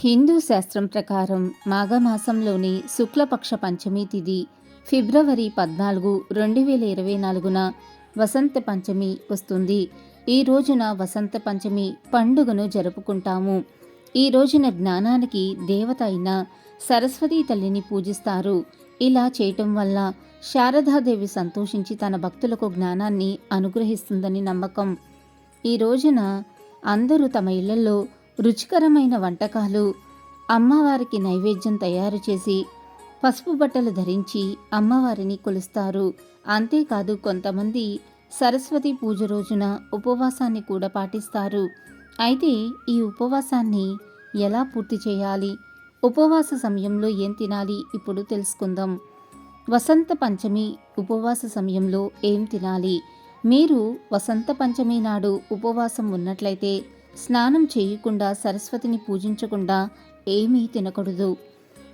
హిందూ శాస్త్రం ప్రకారం మాఘమాసంలోని శుక్లపక్ష పంచమి తిథి ఫిబ్రవరి పద్నాలుగు రెండు వేల ఇరవై నాలుగున వసంత పంచమి వస్తుంది. ఈ రోజున వసంత పంచమి పండుగను జరుపుకుంటాము. ఈ రోజున జ్ఞానానికి దేవత అయిన సరస్వతీ తల్లిని పూజిస్తారు. ఇలా చేయటం వల్ల శారదాదేవి సంతోషించి తన భక్తులకు జ్ఞానాన్ని అనుగ్రహిస్తుందని నమ్మకం. ఈ రోజున అందరూ తమ ఇళ్ళలో రుచికరమైన వంటకాలు అమ్మవారికి నైవేద్యం తయారు చేసి పసుపు బట్టలు ధరించి అమ్మవారిని కొలుస్తారు. అంతేకాదు కొంతమంది సరస్వతి పూజ రోజున ఉపవాసాన్ని కూడా పాటిస్తారు. అయితే ఈ ఉపవాసాన్ని ఎలా పూర్తి చేయాలి? ఉపవాస సమయంలో ఏం తినాలి? ఇప్పుడు తెలుసుకుందాం. వసంత పంచమి ఉపవాస సమయంలో ఏం తినాలి? మీరు వసంత పంచమి నాడు ఉపవాసం ఉన్నట్లయితే స్నానం చేయకుండా సరస్వతిని పూజించకుండా ఏమీ తినకూడదు.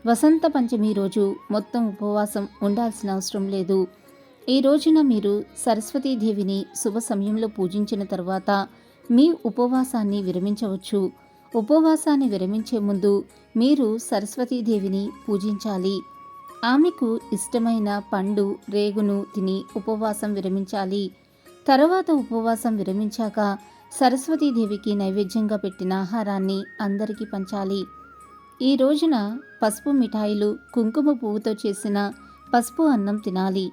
వసంత పంచమి రోజు మొత్తం ఉపవాసం ఉండాల్సిన అవసరం లేదు. ఈ రోజున మీరు సరస్వతీదేవిని శుభ సమయంలో పూజించిన తర్వాత మీ ఉపవాసాన్ని విరమించవచ్చు. ఉపవాసాన్ని విరమించే ముందు మీరు సరస్వతీదేవిని పూజించాలి. ఆమెకు ఇష్టమైన పండు రేగును తిని ఉపవాసం విరమించాలి. తర్వాత ఉపవాసం విరమించాక సరస్వతీదేవికి నైవేద్యంగా పెట్టిన ఆహారాన్ని అందరికీ పంచాలి. ఈ రోజున పసుపు మిఠాయిలు కుంకుమ పువ్వుతో చేసిన పసుపు అన్నం తినాలి.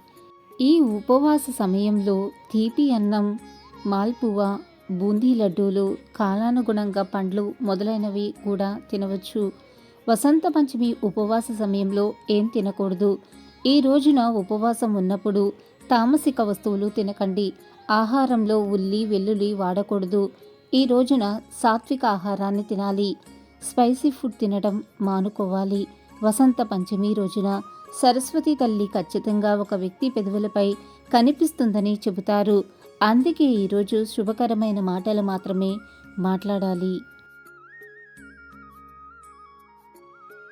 ఈ ఉపవాస సమయంలో తీపి అన్నం మాల్పువ బూందీ లడ్డూలు కాలానుగుణంగా పండ్లు మొదలైనవి కూడా తినవచ్చు. వసంత పంచమి ఉపవాస సమయంలో ఏం తినకూడదు. ఈ రోజున ఉపవాసం ఉన్నప్పుడు తామసిక వస్తువులు తినకండి. ఆహారంలో ఉల్లి వెల్లుల్లి వాడకూడదు. ఈ రోజున సాత్విక ఆహారాన్ని తినాలి. స్పైసీ ఫుడ్ తినడం మానుకోవాలి. వసంత పంచమి రోజున సరస్వతి తల్లి ఖచ్చితంగా ఒక వ్యక్తి పెదవులపై కనిపిస్తుందని చెబుతారు. అందుకే ఈరోజు శుభకరమైన మాటలు మాత్రమే మాట్లాడాలి.